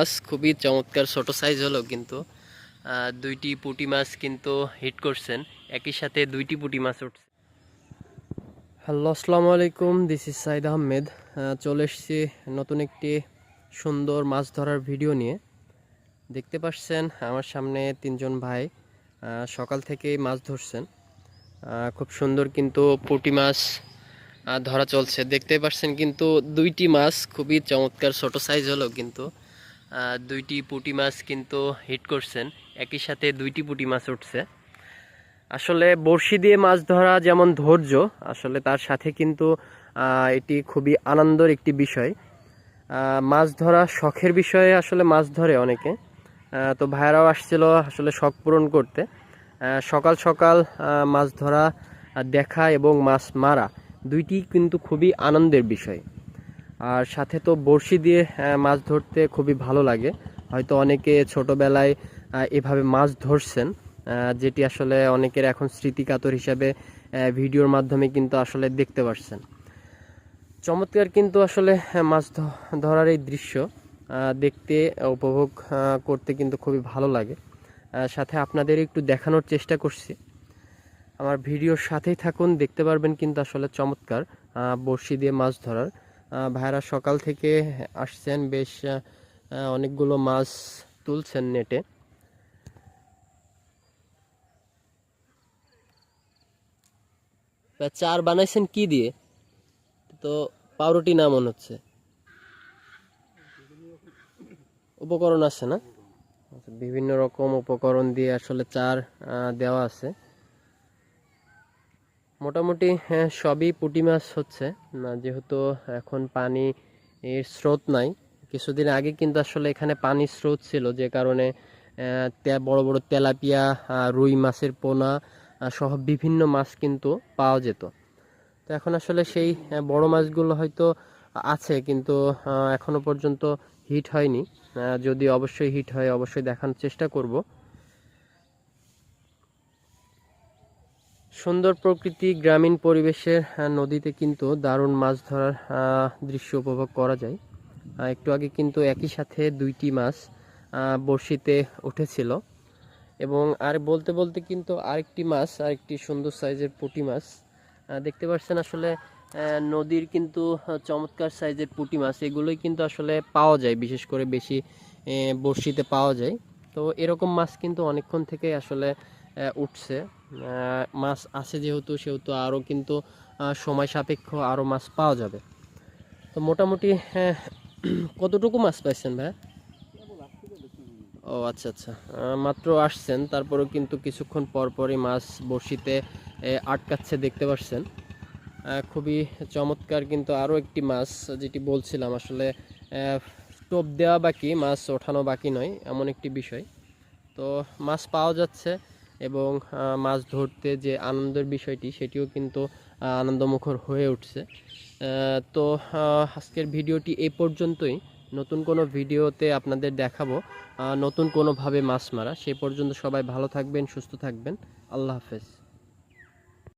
মাছ খুবই চমৎকার, ছোট সাইজ হলো কিন্তু। দুইটি পুঁটি মাছ কিন্তু হিট করছেন। একই সাথে দুইটি পুঁটি মাছ উঠছে। হ্যালো, আসসালামু আলাইকুম দিস ইজ সাইদ আহমেদ চলে এসেছি নতুন একটি সুন্দর মাছ ধরার ভিডিও নিয়ে। দেখতে পাচ্ছেন আমার সামনে তিনজন ভাই সকাল থেকেই মাছ ধরছেন। খুব সুন্দর কিন্তু পুঁটি মাছ ধরা চলছে। দেখতে পাচ্ছেন কিন্তু দুইটি মাছ খুবই চমৎকার, ছোট সাইজ হলো কিন্তু। দুইটি পুঁটি মাছ কিন্তু হিট করছেন। একই সাথে দুইটি পুঁটি মাছ উঠছে। আসলে বড়শি দিয়ে মাছ ধরা যেমন ধৈর্য, আসলে তার সাথে কিন্তু এটি খুবই আনন্দের একটি বিষয়। মাছ ধরা শখের বিষয়ে আসলে মাছ ধরে অনেকে। তো ভাইয়ারাও আসছিল আসলে শখ পূরণ করতে। সকাল সকাল মাছ ধরা দেখা এবং মাছ মারা দুইটি কিন্তু খুবই আনন্দের বিষয়। আর সাথে তো বড়শি দিয়ে মাছ ধরতে খুবই ভালো লাগে। হয়তো অনেকে ছোটবেলায় এভাবে মাছ ধরছেন যেটি আসলে অনেকের এখন স্মৃতিকাতর হিসাবে ভিডিওর মাধ্যমে কিন্তু আসলে দেখতে পাচ্ছেন চমৎকার কিন্তু আসলে মাছ ধরার এই দৃশ্য দেখতে, উপভোগ করতে কিন্তু খুবই ভালো লাগে। সাথে আপনাদের একটু দেখানোর চেষ্টা করছি। আমার ভিডিওর সাথেই থাকুন, দেখতে পারবেন কিন্তু আসলে চমৎকার বড়শি দিয়ে মাছ ধরার ভাইরা সকাল থেকে আসছেন বেশ অনেকগুলো মাছ তুলছেন নেটে। চার বানাইছেন কি দিয়ে? তো পাউরুটি না মনে হচ্ছে। উপকরণ আছে না? আচ্ছা, বিভিন্ন রকম উপকরণ দিয়ে আসলে চার দেওয়া আছে। মোটামুটি হ্যাঁ, সবই পুঁটি মাছ হচ্ছে। না যেহেতু এখন পানি এর স্রোত নাই কিছুদিন আগে কিন্তু আসলে এখানে পানির স্রোত ছিল যে কারণে বড় বড় তেলাপিয়া রুই মাছের পোনা সহ বিভিন্ন মাছ কিন্তু পাওয়া যেত। তো এখন আসলে সেই বড় মাছগুলো হয়তো আছে কিন্তু আহ, এখনও পর্যন্ত হিট হয়নি। যদি অবশ্যই হিট হয় অবশ্যই দেখানোর চেষ্টা করব। সুন্দর প্রকৃতি, গ্রামীণ পরিবেশের নদীতে কিন্তু দারুণ মাছ ধরার দৃশ্য উপভোগ করা যায়। একটু আগে কিন্তু একই সাথে দুইটি মাছ বড়শিতে উঠেছিল। এবং আর বলতে বলতে কিন্তু আরেকটি মাছ, আরেকটি সুন্দর সাইজের পুঁটি মাছ। দেখতে পাচ্ছেন আসলে নদীর কিন্তু চমৎকার সাইজের পুঁটি মাছ। এগুলোই কিন্তু আসলে পাওয়া যায়, বিশেষ করে বেশি বড়শিতে পাওয়া যায়। তো এরকম মাছ কিন্তু অনেকক্ষণ থেকে আসলে উঠছে। মাছ আছে যেহেতু সেহেতু আরও কিন্তু সময় সাপেক্ষ আরও মাছ পাওয়া যাবে। তো মোটামুটি আহ, কতটুকু মাছ পাইছেন ভাই ও আচ্ছা আচ্ছা। মাত্র আসছেন তারপরেও কিন্তু কিছুক্ষণ পর পরই মাছ বড়শিতে আটকাচ্ছে দেখতে পাচ্ছেন। খুবই চমৎকার কিন্তু আরও একটি মাছ যেটি বলছিলাম আসলে টোপ দেওয়া বাকি মাছ ওঠানো বাকি নয় এমন একটি বিষয়। তো মাছ পাওয়া যাচ্ছে। এবং মাছ ধরতে যে আনন্দের বিষয়টি সেটিও কিন্তু আনন্দমুখর হয়ে উঠছে। তো আজকের ভিডিওটি এই পর্যন্তই। নতুন কোনো ভিডিওতে আপনাদের দেখাবো। নতুন কোনোভাবে মাছ মারা। সে পর্যন্ত সবাই ভালো থাকবেন, সুস্থ থাকবেন। আল্লাহ হাফেজ।